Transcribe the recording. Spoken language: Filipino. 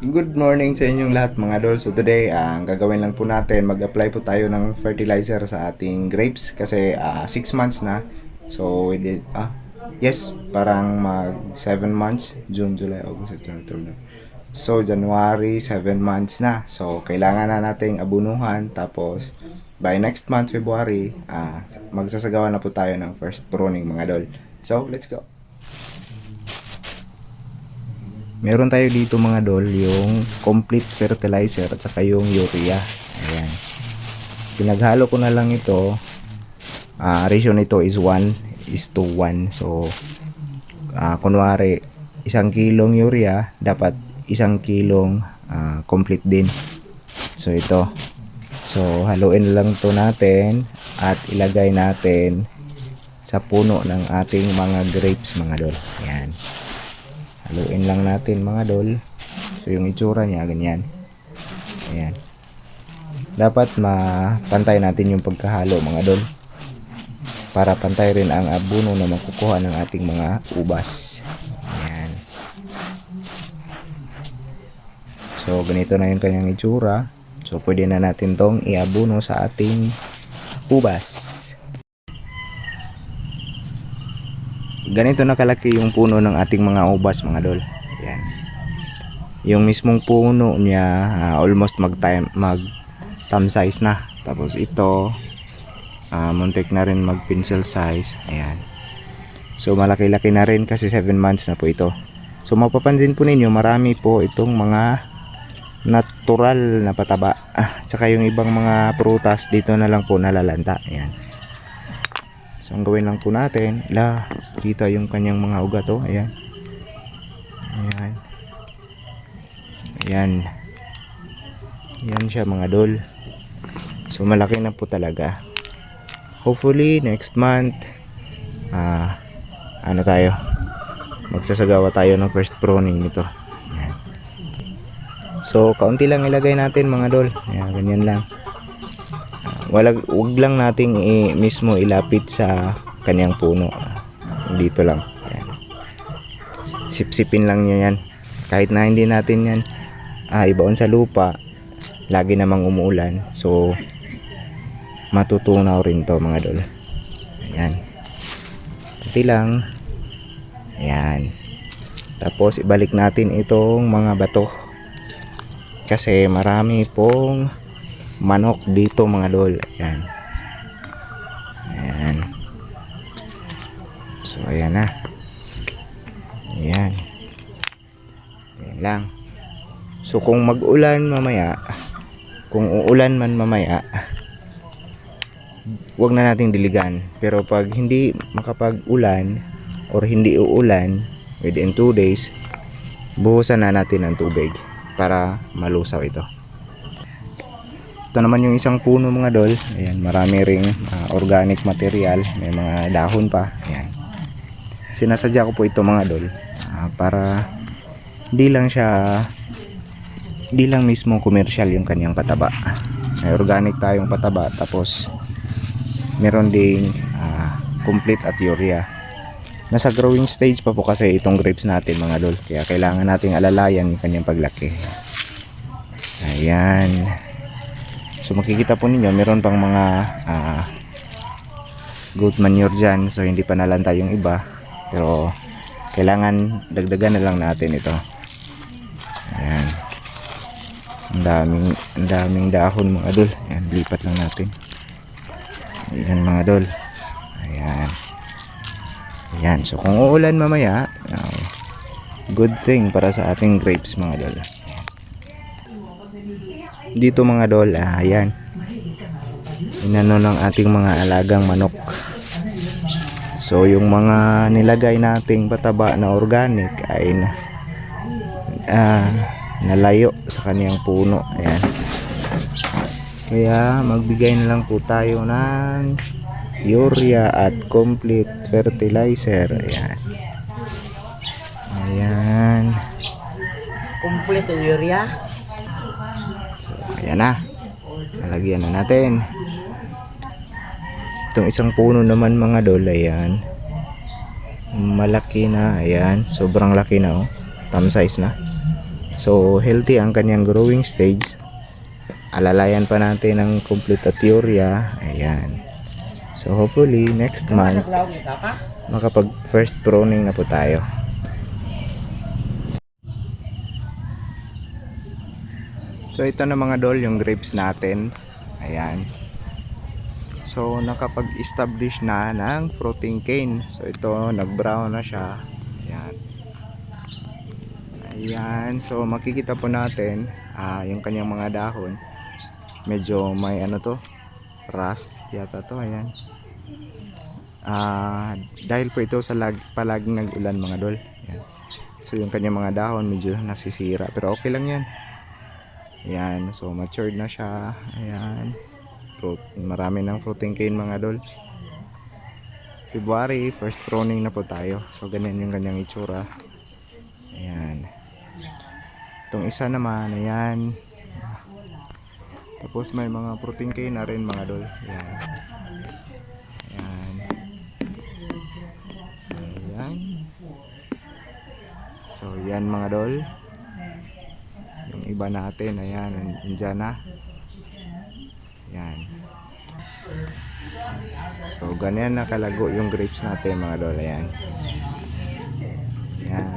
Good morning sa inyong lahat mga idol. So today, ah, ang gagawin lang po natin, mag-apply po tayo ng fertilizer sa ating grapes kasi 6 months na. So we did, ah, yes, parang mag 7 months, June, July, August, September, October. So January, 7 months na. So kailangan na nating abunuhan tapos by next month, February, ah, magsasagawa na po tayo ng first pruning mga idol. So let's go. Meron tayo dito mga dol, yung complete fertilizer at saka yung urea. Ayan. Pinaghalo ko na lang ito. Ah, ratio nito is 1 is to 1. So, ah, kunwari, isang kilong urea, dapat isang kilong ah, complete din. So, ito. So, haluin lang to natin at ilagay natin sa puno ng ating mga grapes mga dol. Ayan. Haluin lang natin mga dol. So yung itsura niya ganyan. Ayan. Dapat mapantay natin yung pagkahalo mga dol. Para pantay rin ang abuno na makukuha ng ating mga ubas. Ayan. So ganito na yung kanyang itsura. So pwede na natin tong iabuno sa ating ubas. Ganito na kalaki yung puno ng ating mga ubas mga dol. Yan. Yung mismong puno niya ah, almost mag time mag thumb size na. Tapos ito ah, muntik na rin mag pencil size. Ayan. So malaki-laki na rin kasi 7 months na po ito. So mapapansin po ninyo marami po itong mga natural na pataba. Ah, tsaka yung ibang mga prutas dito na lang po nalalanta. Ayan. So, ang gawin lang po natin, la, kita yung kanyang mga ugat, oh. Ayan. Ayan. Ayan. Ayan siya, mga dol. So, malaki na po talaga. Hopefully, next month, ah, ano tayo, magsasagawa tayo ng first pruning nito. Ayan. So, kaunti lang ilagay natin, mga dol. Ayan, ganyan lang wala wag lang nating i, mismo ilapit sa kanyang puno. Dito lang. Ayan. sipsipin lang nyo yan. Kahit na hindi natin yan ah, ibaon sa lupa lagi namang umuulan. So matutunaw rin to mga dol ayan. Pati lang. Ayan. Tapos ibalik natin itong mga bato. Kasi marami pong manok dito mga lol. Ayan. Ayan. So ayan na. Ayan. Ayan lang. So kung mag-ulan mamaya kung uulan man mamaya wag na nating diligan. Pero pag hindi makapag-ulan or hindi uulan within 2 days buhusan na natin ng tubig para malusaw ito ito naman yung isang puno mga dol. Ayan, marami ring ah, organic material. May mga dahon pa. Ayan. Sinasadya ko po ito mga dol. ah, para di lang siya di lang mismo commercial yung kanyang pataba. May organic tayong pataba tapos meron ding ah, complete at urea. Nasa growing stage pa po kasi itong grapes natin mga dol. Kaya kailangan nating alalayan yung kanyang paglaki. Ayan. So makikita po ninyo meron pang mga ah, goat manure dyan. So hindi pa nalanta yung iba. Pero kailangan dagdagan na lang natin ito. Ayan. Ang daming, ang daming dahon mga dol. Ayan, lipat lang natin. Ayan mga dol. Ayan. Ayan. So kung uulan mamaya, ah, good thing para sa ating grapes mga dol dito mga dol ah, ayan. Inano ng ating mga alagang manok. So yung mga nilagay nating pataba na organic ay na, ah, nalayo sa kaniyang puno. Ayan. Kaya magbigay na lang po tayo ng urea at complete fertilizer. Ayan. Ayan. Complete urea. Ayan na. Nalagyan na natin. Itong isang puno naman mga dol, ayan. Malaki na, ayan. Sobrang laki na, oh. Thumb size na. So, healthy ang kanyang growing stage. Alalayan pa natin ng complete at urea. Ayan. So, hopefully, next month, makapag first pruning na po tayo. So ito na mga dol yung grapes natin. Ayan. So nakapag-establish na ng fruiting cane. So ito nag-brown na siya. Ayan. Ayan. So makikita po natin ah, yung kanyang mga dahon. Medyo may ano to rust yata to. Ayan. Ah, dahil po ito sa lag, palaging nag-ulan mga dol. Ayan. So yung kanyang mga dahon medyo nasisira pero okay lang 'yan. Ayan, so matured na siya. Ayan. Fruit, marami ng fruiting cane mga dol. February, first pruning na po tayo. So ganyan yung kanyang itsura. Ayan. Itong isa naman, ayan. Tapos may mga fruiting cane na rin mga dol. Ayan. Ayan. Ayan. So yan mga dol iba natin. Ayan, andyan na. Ayan. So, ganyan nakalago yung grapes natin mga lola. Ayan. Ayan.